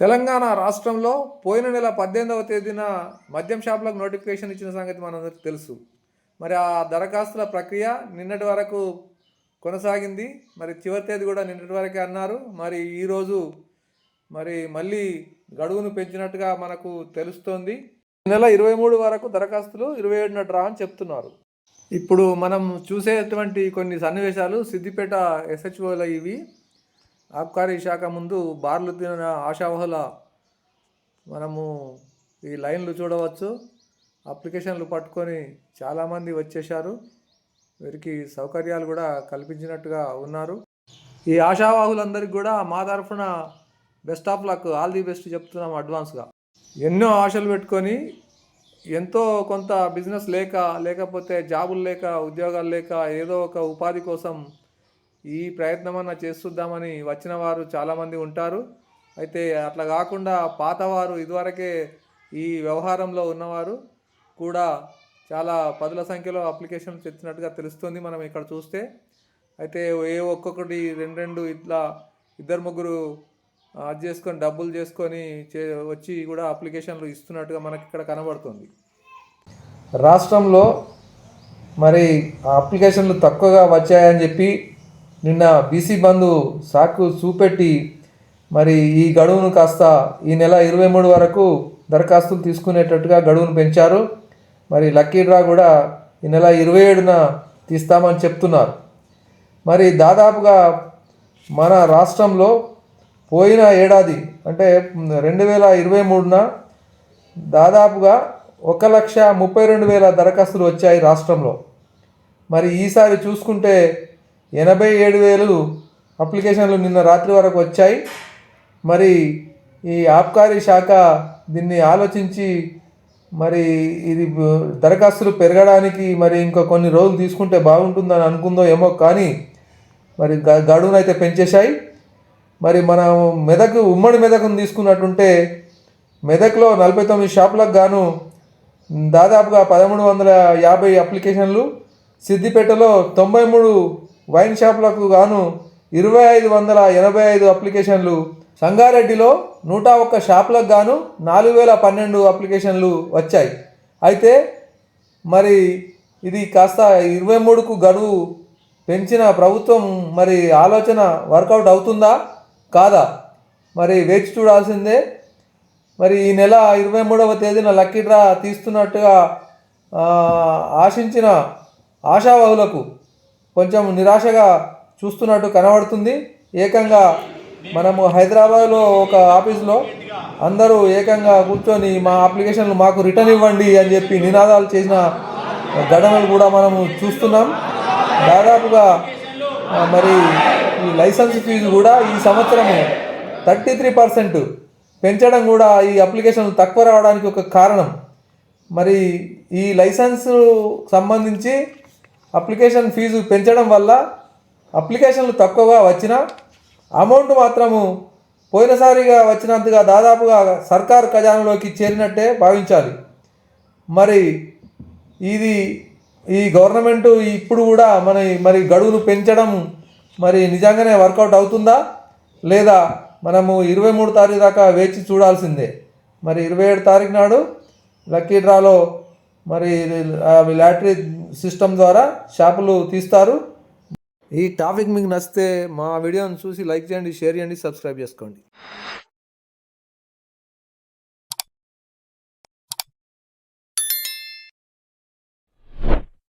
తెలంగాణ రాష్ట్రంలో పోయిన నెల పద్దెనిమిదవ తేదీన మద్యం షాపులకు నోటిఫికేషన్ ఇచ్చిన సంగతి మనందరికీ తెలుసు. మరి ఆ దరఖాస్తుల ప్రక్రియ నిన్నటి వరకు కొనసాగింది. మరి చివరి తేదీ కూడా నిన్నటి వరకే అన్నారు. మరి ఈరోజు మరి మళ్ళీ గడువును పెంచినట్టుగా మనకు తెలుస్తోంది. ఈ నెల ఇరవై మూడు వరకు దరఖాస్తులు ఇరవై ఏడున డ్రా అని చెప్తున్నారు. ఇప్పుడు మనం చూసేటువంటి కొన్ని సన్నివేశాలు సిద్దిపేట ఎస్హెచ్ఓల ఇవి. ఆబ్కారీ శాఖ ముందు బార్లు తిన ఆశావహుల మనము ఈ లైన్లు చూడవచ్చు. అప్లికేషన్లు పట్టుకొని చాలామంది వచ్చేశారు. వీరికి సౌకర్యాలు కూడా కల్పించినట్టుగా ఉన్నారు. ఈ ఆశావాహులందరికీ కూడా మా తరఫున best of luck all the best చెప్తున్నాం అడ్వాన్స్గా. ఎన్నో ఆశలు పెట్టుకొని ఎంతో కొంత బిజినెస్ లేక లేకపోతే జాబులు లేక ఉద్యోగాలు లేక ఏదో ఒక ఉపాధి కోసం ఈ ప్రయత్నం అన్న చేస్తుద్దామని వచ్చిన వారు చాలామంది ఉంటారు. అయితే అట్లా కాకుండా పాతవారు ఇదివరకే ఈ వ్యవహారంలో ఉన్నవారు కూడా చాలా పదుల సంఖ్యలో అప్లికేషన్స్ తెచ్చినట్టుగా తెలుస్తుంది మనం ఇక్కడ చూస్తే. అయితే ఏ ఒక్కొక్కటి రెండు రెండు ఇట్లా ఇద్దరు ముగ్గురు అది చేసుకొని డబ్బులు చేసుకొని చే వచ్చి కూడా అప్లికేషన్లు ఇస్తున్నట్టుగా మనకి ఇక్కడ కనబడుతుంది. రాష్ట్రంలో మరి ఆ అప్లికేషన్లు తక్కువగా వచ్చాయని చెప్పి నిన్న బీసీ బంధు సాకు చూపెట్టి మరి ఈ గడువును కాస్త ఈ నెల ఇరవై మూడు వరకు దరఖాస్తులు తీసుకునేటట్టుగా గడువును పెంచారు. మరి లక్కీ డ్రా కూడా ఈ నెల ఇరవై ఏడున తీస్తామని చెప్తున్నారు. మరి దాదాపుగా మన రాష్ట్రంలో పోయిన ఏడాది అంటే రెండు వేల ఇరవై మూడున దాదాపుగా ఒక లక్ష ముప్పై రెండు వేల దరఖాస్తులు వచ్చాయి రాష్ట్రంలో. మరి ఈసారి చూసుకుంటే ఎనభై ఏడు వేలు అప్లికేషన్లు నిన్న రాత్రి వరకు వచ్చాయి. మరి ఈ ఆబ్కారీ శాఖ దీన్ని ఆలోచించి మరి ఇది దరఖాస్తులు పెరగడానికి మరి ఇంకా కొన్ని రోజులు తీసుకుంటే బాగుంటుందని అనుకుందో ఏమో కానీ మరి గ- గడువునైతే పెంచేశాయి. మరి మనం మెదక్ ఉమ్మడి మెదక్ను తీసుకున్నట్టుంటే మెదక్లో నలభై తొమ్మిది షాపులకు గాను దాదాపుగా పదమూడు వందల యాభై అప్లికేషన్లు సిద్దిపేటలో తొంభై మూడు వైన్ షాపులకు గాను ఇరవై ఐదు వందల ఎనభై ఐదు అప్లికేషన్లు సంగారెడ్డిలో నూట ఒక్క షాపులకు గాను నాలుగు వేల పన్నెండు అప్లికేషన్లు వచ్చాయి. అయితే మరి ఇది కాస్త ఇరవై మూడుకు గడువు పెంచిన ప్రభుత్వం మరి ఆలోచన వర్కౌట్ అవుతుందా? కాదా? మరి వేచి చూడాల్సిందే. మరి ఈ నెల ఇరవై మూడవ తేదీన లక్కీ డ్రా తీస్తున్నట్టుగా ఆశించిన ఆశావహులకు కొంచెం నిరాశగా చూస్తున్నట్టు కనబడుతుంది. ఏకంగా మనము హైదరాబాద్లో ఒక ఆఫీస్లో అందరూ ఏకంగా కూర్చొని మా అప్లికేషన్లు మాకు రిటర్న్ ఇవ్వండి అని చెప్పి నినాదాలు చేసిన ఘటనలు కూడా మనము చూస్తున్నాం. దాదాపుగా మరి ఈ లైసెన్స్ ఫీజు కూడా ఈ సంవత్సరము థర్టీ త్రీ పర్సెంట్ పెంచడం కూడా ఈ అప్లికేషన్లు తక్కువ రావడానికి ఒక కారణం. మరి ఈ లైసెన్స్ సంబంధించి అప్లికేషన్ ఫీజు పెంచడం వల్ల అప్లికేషన్లు తక్కువగా వచ్చిన అమౌంట్ మాత్రము పోయినసారిగా వచ్చినంతగా దాదాపుగా సర్కారు ఖజానాలోకి చేరినట్టే భావించాలి. మరి ఇది ఈ గవర్నమెంట్ ఇప్పుడు కూడా మన మరి గడువును పెంచడం మరి నిజంగానే వర్కౌట్ అవుతుందా? లేదా మనము ఇరవై మూడు తారీఖు దాకా వేచి చూడాల్సిందే. మరి ఇరవై ఏడు తారీఖు నాడు లక్కీ డ్రాలో మరి లాటరీ సిస్టమ్ ద్వారా షాపులు తీస్తారు. ఈ టాపిక్ మీకు నచ్చితే మా వీడియోని చూసి లైక్ చేయండి షేర్ చేయండి సబ్స్క్రైబ్ చేసుకోండి.